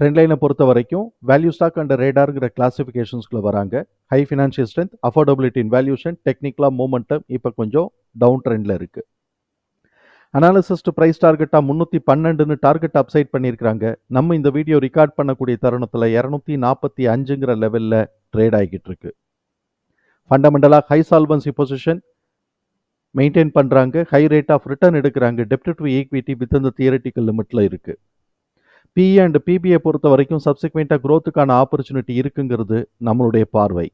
Trend லைனை பொறுத்த வரைக்கும் வேல்யூ ஸ்டாக் அண்ட் ரேடாருங்கிற கிளாசிஃபிகேஷன்ஸ்குள்ளே வராங்க. High financial strength affordability in valuation டெக்னிக்கலாக மூமெண்டம் இப்போ கொஞ்சம் டவுன் ட்ரெண்டில் இருக்குது அனாலிசிஸ்ட் ப்ரைஸ் டார்கெட்டாக முந்நூற்றி பன்னெண்டுன்னு டார்கெட் அப்சைட் பண்ணியிருக்கிறாங்க நம்ம இந்த வீடியோ ரெக்கார்ட் பண்ணக்கூடிய தருணத்தில் இரநூத்தி நாற்பத்தி அஞ்சுங்கிற லெவலில் ட்ரேட் ஆகிக்கிட்டு இருக்கு. ஃபண்டமெண்டலாக ஹை சால்வன்சி பொசிஷன் மெயின்டைன் பண்ணுறாங்க ஹை ரேட் ஆஃப் ரிட்டர்ன் எடுக்கிறாங்க. டெப்ட் டு ஈக்விட்டி வித் இந்த தியரட்டிக்கல் லிமிட்டில் இருக்குது பி அண்ட் பிபிஐ பொறுத்த வரைக்கும் சப்சிக்வெண்ட்டாக க்ரோத்துக்கான ஆப்பர்ச்சுனிட்டி இருக்குங்கிறது நம்மளுடைய பார்வை.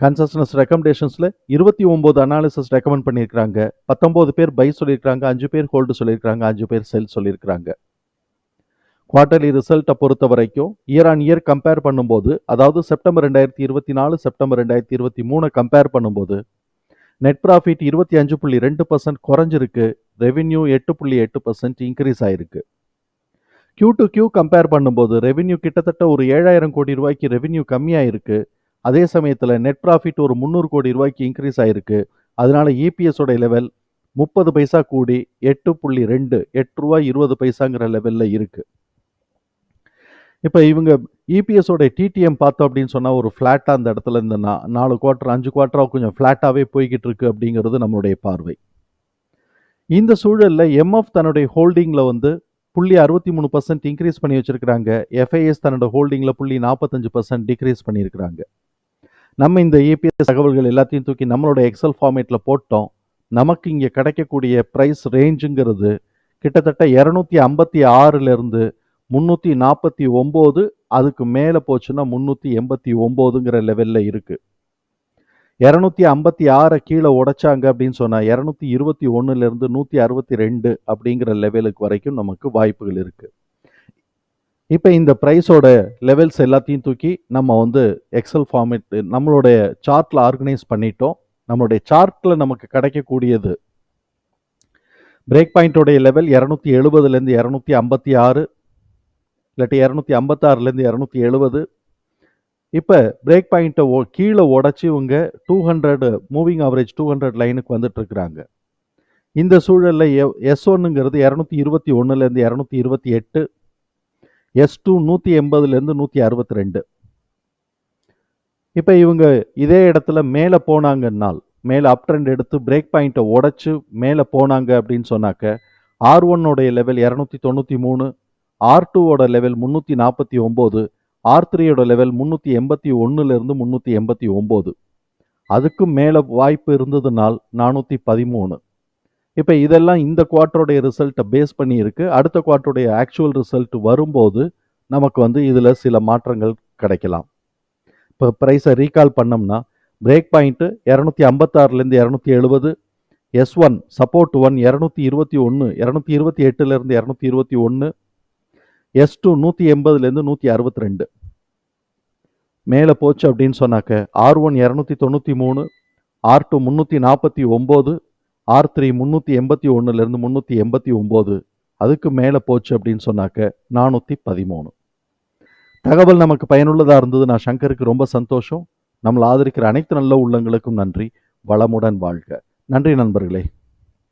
கன்சஸ்டன்ஸ் ரெக்கமெண்டேஷன்ஸில் இருபத்தி ஒம்பது அனாலிசிஸ் ரெக்கமெண்ட் பண்ணியிருக்கிறாங்க. பத்தொம்போது பேர் பை சொல்லியிருக்காங்க அஞ்சு பேர் ஹோல்டு சொல்லியிருக்கிறாங்க. அஞ்சு பேர் செல் சொல்லியிருக்கிறாங்க. குவார்டர்லி ரிசல்ட்டை பொறுத்த வரைக்கும் இயர் ஆன் இயர் கம்பேர் பண்ணும்போது அதாவது செப்டம்பர் ரெண்டாயிரத்தி இருபத்தி நாலு செப்டம்பர் ரெண்டாயிரத்தி இருபத்தி மூணு கம்பேர் பண்ணும்போது நெட் ப்ராஃபிட் இருபத்தி அஞ்சு புள்ளி ரெண்டு பர்சன்ட் குறைஞ்சிருக்கு. ரெவின்யூ எட்டு புள்ளி எட்டு பர்சன்ட் இன்க்ரீஸ் ஆயிருக்கு. கியூ டு கியூ கம்பேர் பண்ணும்போது ரெவென்யூ கிட்டத்தட்ட ஒரு ஏழாயிரம் கோடி ரூபாய்க்கு ரெவென்யூ கம்மியாக இருக்குது அதே சமயத்தில் நெட் ப்ராஃபிட் ஒரு முந்நூறு கோடி ரூபாய்க்கு இன்க்ரீஸ் ஆகிருக்கு அதனால இபிஎஸோட லெவல் முப்பது பைசா கூடி எட்டு புள்ளி ரெண்டு எட்டு ரூபா இருபது பைசாங்கிற லெவலில் இருக்குது இப்போ இவங்க இபிஎஸோட டிடிஎம் பார்த்தோம் அப்படின்னு சொன்னால் ஒரு ஃப்ளாட்டாக அந்த இடத்துல இந்த நா நாலு குவார்ட்டர் அஞ்சு குவார்ட்டராக கொஞ்சம் ஃப்ளாட்டாகவே போய்கிட்டு இருக்கு அப்படிங்கிறது நம்மளுடைய பார்வை. இந்த சூழலில் எம்எஃப் தன்னுடைய ஹோல்டிங்கில் வந்து புள்ளி அறுபத்தி மூணு பர்சன்ட் இன்க்ரீஸ் பண்ணி வச்சுருக்கிறாங்க. எஃப்ஐஎஸ் தன்னோட ஹோல்டிங்கில் புள்ளி நாற்பத்தஞ்சு பர்சன்ட் டிக்ரீஸ் பண்ணியிருக்கிறாங்க. நம்ம இந்த ஏபிஎஸ் தகவல்கள் எல்லாத்தையும் தூக்கி நம்மளோட எக்ஸல் ஃபார்மேட்டில் போட்டோம். நமக்கு இங்கே கிடைக்கக்கூடிய ப்ரைஸ் ரேஞ்சுங்கிறது கிட்டத்தட்ட இரநூத்தி ஐம்பத்தி ஆறுலேருந்து முந்நூற்றி நாற்பத்தி ஒம்பது அதுக்கு மேலே போச்சுன்னா முந்நூற்றி எண்பத்தி ஒம்போதுங்கிற லெவலில் இருக்குது இரநூத்தி ஐம்பத்தி ஆறை கீழே உடைச்சாங்க அப்படின்னு சொன்னால் இரநூத்தி இருபத்தி ஒன்றுலேருந்து நூற்றி அறுபத்தி ரெண்டு அப்படிங்கிற லெவலுக்கு வரைக்கும் நமக்கு வாய்ப்புகள் இருக்குது இப்போ இந்த ப்ரைஸோட லெவல்ஸ் எல்லாத்தையும் தூக்கி நம்ம வந்து எக்ஸல் ஃபார்மேட் நம்மளுடைய சார்ட்டில் ஆர்கனைஸ் பண்ணிட்டோம். நம்மளுடைய சார்ட்டில் நமக்கு கிடைக்கக்கூடியது பிரேக் பாயிண்ட்டோடைய லெவல் இரநூத்தி எழுபதுலேருந்து இரநூத்தி ஐம்பத்தி ஆறு இல்லாட்டி இரநூத்தி ஐம்பத்தாறுலேருந்து இரநூத்தி எழுபது இப்போ பிரேக் பாயிண்ட்டை ஓ கீழே உடச்சி இவங்க two hundred moving average two hundred லைனுக்கு வந்துட்டுருக்குறாங்க இந்த சூழலில் எ எஸ் ஒன்னுங்கிறது இரநூத்தி இருபத்தி ஒன்றுலேருந்து இரநூத்தி இருபத்தி எட்டு எஸ் டூ நூற்றி எண்பதுலேருந்து நூற்றி அறுபத்தி ரெண்டு. இப்போ இவங்க இதே இடத்துல மேலே போனாங்கன்னால் மேலே அப் ட்ரெண்ட் எடுத்து பிரேக் பாயிண்ட்டை உடச்சி மேலே போனாங்க அப்படின்னு சொன்னாக்க ஆர் ஒன்னோடைய லெவல் இரநூத்தி தொண்ணூற்றி மூணு ஆர் டூவோட லெவல் முந்நூற்றி நாற்பத்தி ஒம்பது ஆர் த்ரீயோட லெவல் முந்நூற்றி எண்பத்தி ஒன்றுலேருந்து முந்நூற்றி எண்பத்தி ஒம்பது. அதுக்கும் மேலே வாய்ப்பு இருந்ததுனால் நானூற்றி பதிமூணு. இப்போ இதெல்லாம் இந்த குவார்ட்டருடைய ரிசல்ட்டை பேஸ் பண்ணியிருக்கு. அடுத்த குவார்ட்டருடைய ஆக்சுவல் ரிசல்ட் வரும்போது நமக்கு வந்து இதில் சில மாற்றங்கள் கிடைக்கலாம். இப்போ ப்ரைஸை ரீகால் பண்ணோம்னா பிரேக் பாயிண்ட்டு இரநூத்தி ஐம்பத்தாறுலேருந்து இரநூத்தி எழுபது எஸ் ஒன் சப்போர்ட் ஒன் இரநூத்தி இருபத்தி ஒன்று இரநூத்தி இருபத்தி எட்டுலேருந்து இரநூத்தி இருபத்தி ஒன்று எஸ் டூ நூற்றி எண்பதுலேருந்து நூற்றி அறுபத்தி ரெண்டு. மேலே போச்சு அப்படின்னு சொன்னாக்க ஆர் ஒன் இரநூத்தி தொண்ணூற்றி மூணு ஆர் டூ முந்நூற்றி நாற்பத்தி ஒம்பது ஆர் த்ரீ முந்நூற்றி எண்பத்தி ஒன்றுலேருந்து முந்நூற்றி எண்பத்தி ஒம்பது. அதுக்கு மேலே போச்சு அப்படின்னு சொன்னாக்க நானூற்றி பதிமூணு. தகவல் நமக்கு பயனுள்ளதாக இருந்தது. நான் சங்கருக்கு ரொம்ப சந்தோஷம். நம்மளை ஆதரிக்கிற அனைத்து நல்ல உள்ளங்களுக்கும் நன்றி. வளமுடன் வாழ்க. நன்றி நண்பர்களே.